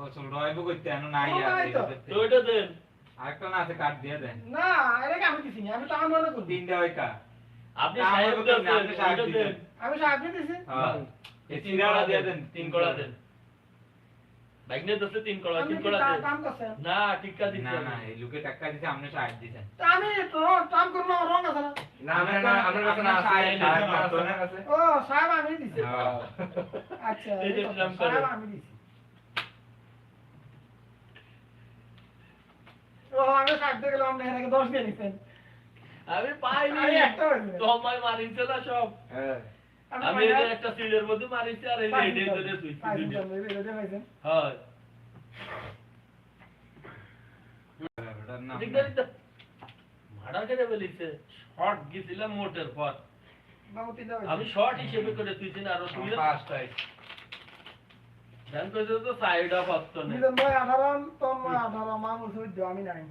দেন বছর করতে, এনো নাই ও, আর নাই তো। দেখতে। তো ওইটা দেন আরেকটা না আছে, কাট দিয়ে দেন। না এটাকে আমি দিছি আমি তো আমার মনে করি তিনটা ওই কা। আপনি সাহেব কথা দেন না, আপনি সাহেব ওইটা আমি সাহায্য দিছি। হ্যাঁ। এই তিন কড়া দিয়ে দেন দেন, তিন কড়া দেন। বাইক নিয়ে তিন কড়া তিন কড়া দেন। কাম করছেন না টিক্কা না না এই লোকে টাক্কা দিছে আপনি সাহায্য দিছেন। তা আমি তো কাম করব রং আছে না। না না আমরা কাছে না সাহেব সাহেব দিছে, না। আছে আপনার কাছে। ও সাহেব আমি দিছি। হ্যাঁ। আচ্ছা এই যে এই করে। আমি দিছি। আমি সাহায্য গেলাম আপনি এখানে দশ দিয়ে নিছেন। আমি পাইনি। একটা তোমায় মারিছে না সব। হ্যাঁ। আমি একটা সিলের মধ্যে মারিছি আর এই ধরে তুই। হয়। করে বলিছে শর্ট গেছিলাম মোটের পর। বাবু আমি শর্ট হিসেবে করে তুইছি না আর তুমি পাঁচটায়। আমি নাই।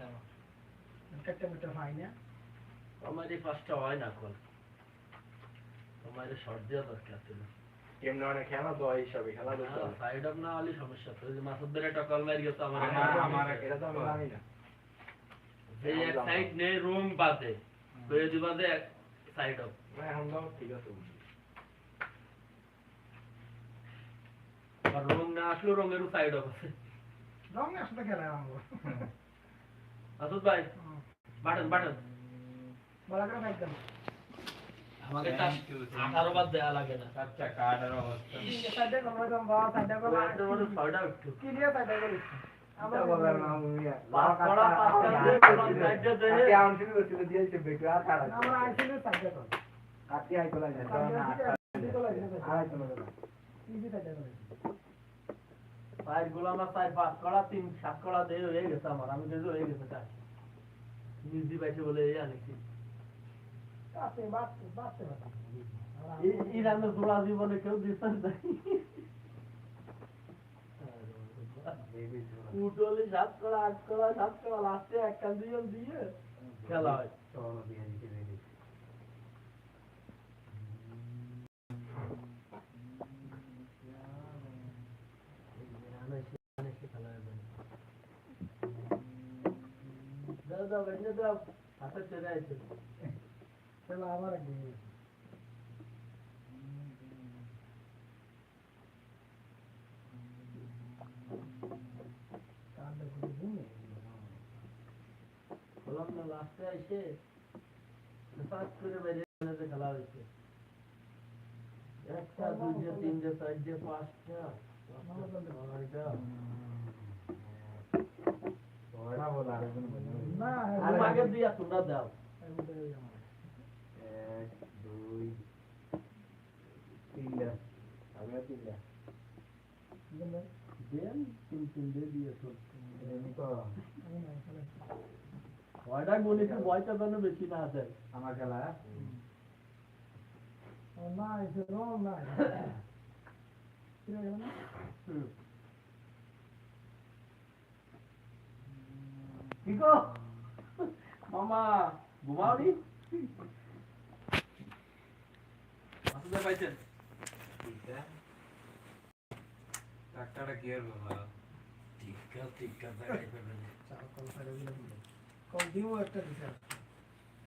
আমার। এই পাঁচটা হয় না কোন তোমার শর্ট দেওয়া দরকার ছিল। কেমন অনেক খেলা তো হিসাবে খেলা করতে সাইড অফ না হলে সমস্যা তো যে মাসুদের একটা কল মারি গেছে আমার আমার- আমার এটা তো আমি জানি না। এই এক সাইড নেই রুম বাদে। বেদি বাদে সাইড অফ এখন ঠিক আছে। আর রুম না আসলেও রঙেরও সাইড অফ আছে। রং আসলে খেলা আমগো মাসুদ ভাই বাটন বাটন। বলা করে ভাই আমাকে তার আঠারো বাদ দেয়া লাগে না। আচ্ছা কার্ডের অবস্থা। সাইডে বা সাইডে কি দিয়ে সাইডে আমরা বলার না মুইয়া সাইডে দেয়? দিয়েছে বেটু আর আমরা সাইডে কাটি আই যায় যায় ইজি সাইডে করে সাইডগুলো আমার সাইড পাঁচ কড়া তিন সাত কড়া দিয়ে হয়ে গেছে আমার। আমি দেখি হয়ে গেছে তাই নিজি বাইছে বলে এই আনেছি। বাতে বাতে বাতে বাতে ইরানের জোড়া জীবনে কেউ দিচ্ছেন উঠলে সাত কড়া আট কড়া সাত কড়া লাস্টে একটা দুজন দিয়ে খেলা হয় চলো দিয়ে দিতে রেডি দাও দাও বেঁচে দাও হাতে চলে আছে চলো আবার একদিন কাঁদলে করে ঘুমে বললাম না লাস্টে এসে সাত করে বেরিয়ে গেলে খেলা হয়েছে একটা দুইটা তিনটে চারটে পাঁচটা এক দুই তিনটা আমিও তিনটা দেন তিন তিন দিয়ে দিয়ে তো এমনি তো ছয়টা গুণ একটু বয়সটা যেন আছে আমার খেলা না গো মামা ঘুমাওনি আসলে পাইছেন টাকাটা কি আর বাবা ঠিক আছে কল দিও একটা দিছে